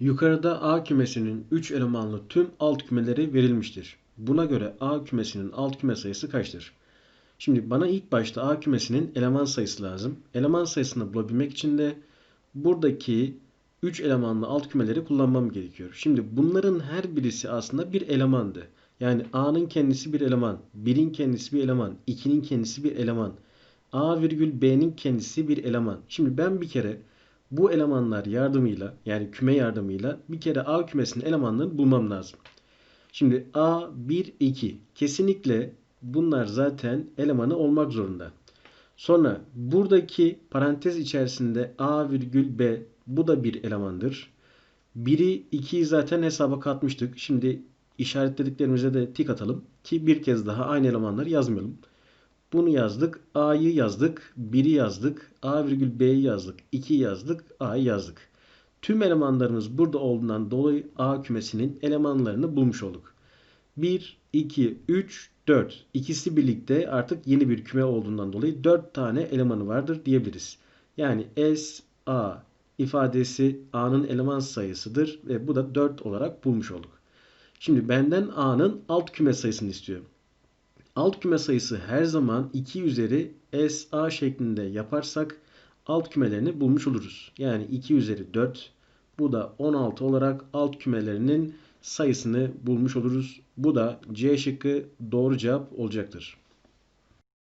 Yukarıda A kümesinin 3 elemanlı tüm alt kümeleri verilmiştir. Buna göre A kümesinin alt küme sayısı kaçtır? Şimdi bana ilk başta A kümesinin eleman sayısı lazım. Eleman sayısını bulabilmek için de buradaki 3 elemanlı alt kümeleri kullanmam gerekiyor. Şimdi bunların her birisi aslında bir elemandı. Yani A'nın kendisi bir eleman, 1'in kendisi bir eleman, 2'nin kendisi bir eleman, A virgül B'nin kendisi bir eleman. Şimdi ben bir kere bu elemanlar yardımıyla yani küme yardımıyla bir kere A kümesinin elemanlarını bulmam lazım. Şimdi A, 1, 2 kesinlikle bunlar zaten elemanı olmak zorunda. Sonra buradaki parantez içerisinde A virgül B bu da bir elemandır. 1'i 2'yi zaten hesaba katmıştık. Şimdi işaretlediklerimize de tik atalım ki bir kez daha aynı elemanları yazmayalım. Bunu yazdık. A'yı yazdık. 1'i yazdık. A virgül B'yi yazdık. 2'yi yazdık. A'yı yazdık. Tüm elemanlarımız burada olduğundan dolayı A kümesinin elemanlarını bulmuş olduk. 1, 2, 3, 4. İkisi birlikte artık yeni bir küme olduğundan dolayı 4 tane elemanı vardır diyebiliriz. Yani S, A ifadesi A'nın eleman sayısıdır ve bu da 4 olarak bulmuş olduk. Şimdi benden A'nın alt küme sayısını istiyor. Alt küme sayısı her zaman 2 üzeri SA şeklinde yaparsak alt kümelerini bulmuş oluruz. Yani 2 üzeri 4 bu da 16 olarak alt kümelerinin sayısını bulmuş oluruz. Bu da C şıkkı doğru cevap olacaktır.